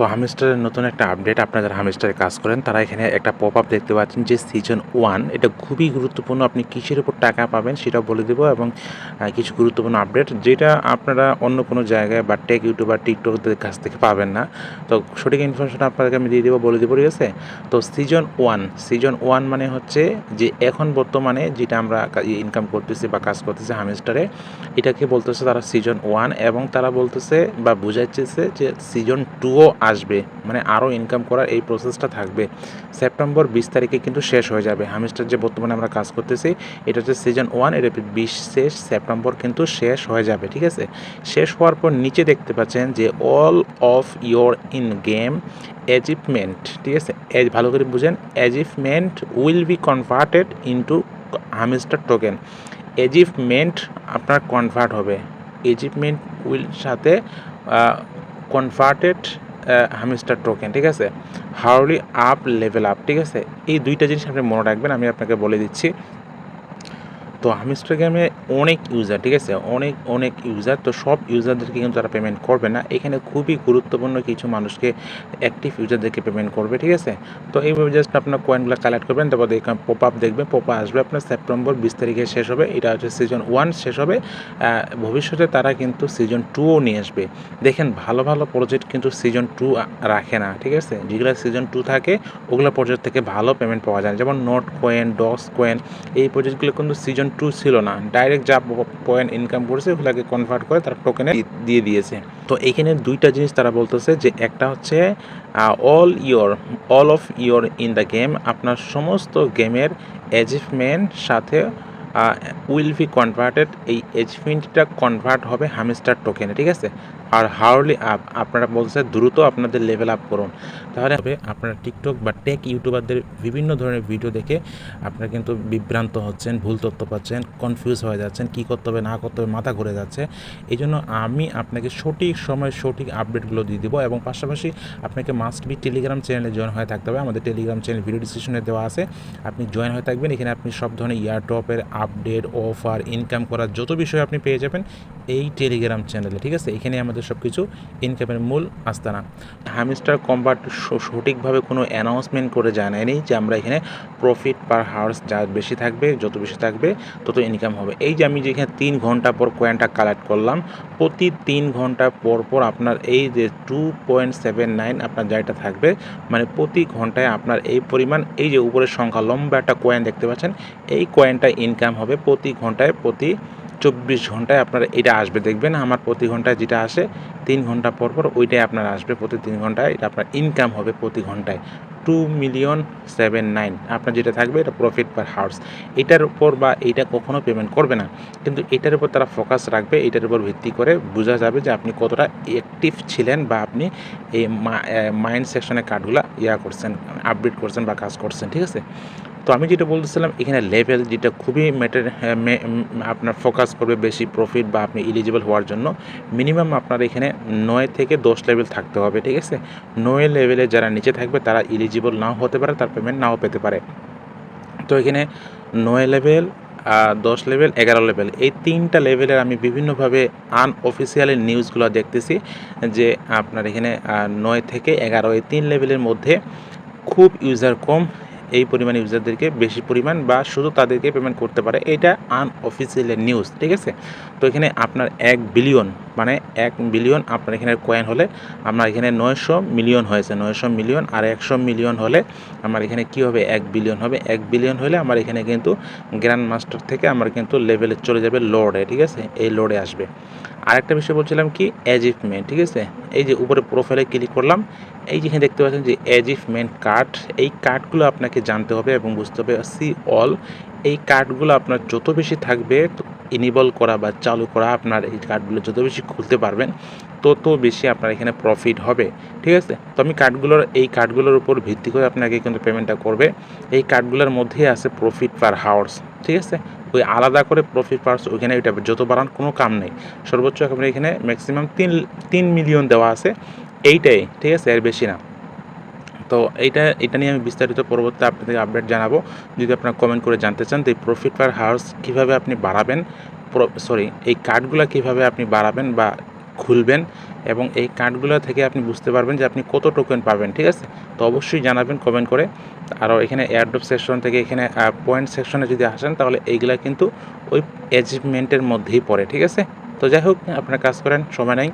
So হামিস্টারের নতুন একটা update আপনারা যারা হামিস্টারে কাজ করেন। তারা এখানে একটা পপ আপ দেখতে পাচ্ছেন যে সিজন ওয়ান এটা খুবই গুরুত্বপূর্ণ। আপনি কিসের উপর টাকা পাবেন সেটা বলে দেবো এবং কিছু গুরুত্বপূর্ণ আপডেট যেটা আপনারা অন্য কোনো জায়গায় বা টেক ইউটিউব ইউটিউবার টিকটকদের কাছ থেকে পাবেন না। তো সঠিক ইনফরমেশন আপনাদেরকে আমি দিয়ে দেবো, বলে দেবো, ঠিক আছে? তো সিজন ওয়ান সিজন ওয়ান মানে হচ্ছে যে এখন বর্তমানে যেটা আমরা ইনকাম করতেছি বা কাজ করতেছি হামিস্টারে এটাকে বলতেছে তারা সিজন ওয়ান এবং তারা বলতেছে বা বুঝাচ্ছে যে সিজন টুও আসবে মানে আরও ইনকাম করার এই প্রসেসটা থাকবে। সেপ্টেম্বর বিশ তারিখে কিন্তু শেষ হয়ে যাবে। হামিস্টার যে বর্তমানে আমরা কাজ করতেছি, এটা হচ্ছে সিজন ওয়ান এটা বিশ শেষ সেপ্টেম্বর কিন্তু শেষ হয়ে যাবে, ঠিক আছে? শেষ হওয়ার পর নিচে দেখতে পাচ্ছেন যে all of your in game achievement ঠিক আছে? ভালো করে বুঝেন achievement will be converted into hamster token achievement আপনার কনভার্ট হবে। অ্যাচিভমেন্ট উইল সাথে কনভার্টেড হামিস্টার টোকেন ঠিক আছে? হাওলি আপ লেভেল আপ ঠিক আছে? এই দুইটা জিনিস আপনি মনে রাখবেন, আমি আপনাকে বলে দিচ্ছি। তো হামিস্টার গেমে অনেক ইউজার ঠিক আছে? অনেক অনেক ইউজার তো সব ইউজারদেরকে কিন্তু তারা পেমেন্ট করবে না। এখানে খুবই গুরুত্বপূর্ণ কিছু মানুষকে অ্যাক্টিভ ইউজারদেরকে পেমেন্ট করবে, ঠিক আছে? তো এইভাবে জাস্ট আপনার কয়েনগুলো কালেক্ট করবেন, তারপর দেখবেন পপ আপ দেখবেন। পপ আসবে আপনার সেপ্টেম্বর বিশ তারিখে শেষ হবে। এটা হচ্ছে সিজন ওয়ান শেষ হবে। ভবিষ্যতে তারা কিন্তু সিজন টুও নিয়ে আসবে। দেখেন, ভালো ভালো প্রজেক্ট কিন্তু সিজন টু রাখে না, ঠিক আছে? যেগুলো সিজন টু থাকে, ওগুলো প্রজেক্ট থেকে ভালো পেমেন্ট পাওয়া যায় যেমন নোট কয়েন ডস কয়েন এই প্রজেক্টগুলো কিন্তু সিজন টু ছিল না। ডাইরেক্ট যা পয়েন্ট ইনকাম করেছে, ওগুলাকে কনভার্ট করে তারা টোকেনে দিয়ে দিয়েছে। তো এখানে দুইটা জিনিস তারা বলতেছে যে, একটা হচ্ছে all your all of your in the game আপনার সমস্ত গেমের অ্যাচিভমেন্ট সাথে উইল বি কনভার্টেড এই অ্যাচিভমেন্টটা কনভার্ট হবে হামিস্টার টোকেনে ঠিক আছে? আর হাওয়ারলি আপ আপনারা বলছে দ্রুত আপনাদের লেভেল আপ করুন। তাহলে হবে আপনারা টিকটক বা টেক ইউটিউবারদের বিভিন্ন ধরনের ভিডিও দেখে আপনারা কিন্তু বিভ্রান্ত হচ্ছেন, ভুল তথ্য পাচ্ছেন কনফিউজ হয়ে যাচ্ছেন, কী করতে হবে, না করতে হবে, মাথা ঘুরে যাচ্ছে। এই জন্য আমি আপনাকে সঠিক সময় সঠিক আপডেটগুলো দিয়ে দেবো এবং পাশাপাশি আপনাকে মাস্ট বি টেলিগ্রাম চ্যানেলে জয়েন হয়ে থাকতে হবে। আমাদের টেলিগ্রাম চ্যানেল ভিডিও ডিসক্রিপশনে দেওয়া আছে। আপনি জয়েন হয়ে থাকবেন। এখানে আপনি সব ধরনের ইয়ারড্রপের আপডেট অফার ইনকাম করার যত বিষয় আপনি পেয়ে যাবেন এই টেলিগ্রাম চ্যানেলে ঠিক আছে? এখানে আমাদের সব কিছু ইনকামের মূল আস্তানা। হামিস্টার কম্বাট সঠিকভাবে কোনো অ্যানাউন্সমেন্ট করে জানায়নি যে আমরা এখানে প্রফিট পার হাওয়ার্স যা বেশি থাকবে, যত বেশি থাকবে, তত ইনকাম হবে। এই যে আমি যেখানে তিন ঘণ্টা পর কয়েনটা কালেক্ট করলাম, প্রতি তিন ঘণ্টা পর পর আপনার এই যে টু পয়েন্ট সেভেন নাইন আপনার যেটা থাকবে মানে প্রতি ঘন্টায় আপনার এই পরিমাণ, এই যে উপরের সংখ্যা, লম্বা একটা কয়েন দেখতে পাচ্ছেন, এই কয়েনটা ইনকাম হবে প্রতি ঘন্টায় প্রতি চব্বিশ ঘন্টায় আপনার এটা আসবে। দেখবেন আমার প্রতি ঘন্টায় যেটা আসে, তিন ঘণ্টা পর পর ওইটাই আপনার আসবে প্রতি তিন ঘন্টায়। এটা আপনার ইনকাম হবে প্রতি ঘন্টায়। টু মিলিয়ন সেভেন নাইন আপনার যেটা থাকবে এটা প্রফিট পার হাউস এটার উপর বা এইটা কখনো পেমেন্ট করবে না। কিন্তু এটার উপর তারা ফোকাস রাখবে, এটার উপর ভিত্তি করে বোঝা যাবে যে আপনি কতটা অ্যাক্টিভ ছিলেন বা আপনি এই মাইন্ড সেকশনে কার্ডগুলো ইয়া করছেন আপডেট করছেন বা কাজ করছেন, ঠিক আছে? তো আমি যেটা বলতেছিলাম, এখানে লেভেল যেটা খুবই ম্যাটার আপনার ফোকাস করবে বেশি প্রফিট বা আপনি এলিজিবল হওয়ার জন্য। মিনিমাম আপনার এখানে নয় থেকে দশ লেভেল থাকতে হবে, ঠিক আছে? নয় লেভেলে যারা নিচে থাকবে, তারা এলিজিবল নাও হতে পারে, তার পেমেন্ট নাও পেতে পারে। তো এখানে নয় লেভেল দশ লেভেল এগারো লেভেল এই তিনটা লেভেলের আমি বিভিন্নভাবে আনঅফিসিয়ালি নিউজগুলো দেখতেছি যে আপনার এখানে নয় থেকে এগারো, এই তিন লেভেলের মধ্যে খুব ইউজার কম এই পরিমাণ ইউজারদেরকে বেশি পরিমাণ বা শুধু তাদেরকে পেমেন্ট করতে পারে, এটা আনঅফিসিয়াল নিউজ ঠিক আছে? তো এখানে আপনার এক বিলিয়ন মানে এক বিলিয়ন আপনার এখানে কয়েন হলে আমার এখানে নয়শো মিলিয়ন হয়েছে, নয়শো মিলিয়ন আর একশো মিলিয়ন হলে আমার এখানে কি হবে? এক বিলিয়ন হবে। এক বিলিয়ন হলে আমার এখানে কিন্তু গ্র্যান্ড মাস্টার থেকে আমার কিন্তু লেভেলে চলে যাবে লোডে ঠিক আছে? এই লোডে আসবে। আরেকটা বিষয় বলছিলাম কি? অ্যাচিভমেন্ট ঠিক আছে? এই যে উপরে প্রোফাইলে ক্লিক করলাম, এই যেখানে দেখতে পাচ্ছেন যে অ্যাচিভমেন্ট কার্ড এই কার্ডগুলো আপনাকে জানতে হবে এবং বুঝতে হবে সি অল এই কার্ডগুলো আপনার যত বেশি থাকবে ইনেবল করা বা চালু করা আপনার এই কার্ডগুলো যত বেশি খুলতে পারবেন, তত বেশি আপনার এখানে প্রফিট হবে। ঠিক আছে? তো আমি কার্ডগুলোর, এই কার্ডগুলোর উপর ভিত্তি করে আপনাকে কিন্তু পেমেন্টটা করবে। এই কার্ডগুলোর মধ্যেই আছে প্রফিট পার হাওয়ার্স ঠিক আছে? ওই আলাদা করে প্রফিট পার ওইখানে এটা যত বাড়ান কোনো কাম নেই। সর্বোচ্চ আপনার এখানে ম্যাক্সিমাম তিন তিন মিলিয়ন দেওয়া আছে। এইটাই, ঠিক আছে? এর বেশি না। তো এইটা এটা নিয়ে আমি বিস্তারিত পরবর্তী আপনাদের আপডেট জানাব। যদি আপনারা কমেন্ট করে জানতে চান এই প্রফিট পার হাউস কীভাবে আপনি বাড়াবেন সরি এই কার্ডগুলো কীভাবে আপনি বাড়াবেন বা খুলবেন এবং এই কার্ডগুলো থেকে আপনি বুঝতে পারবেন যে আপনি কত টোকেন পাবেন, ঠিক আছে? তো অবশ্যই জানাবেন কমেন্ট করে। আরও এখানে এয়ারড্রপ সেকশন থেকে এখানে পয়েন্ট সেকশনে যদি আসেন, তাহলে এইগুলা কিন্তু ওই অ্যাচিভমেন্টের মধ্যেই পড়ে, ঠিক আছে? তো যাই হোক, আপনারা কাজ করেন, সময় নাই।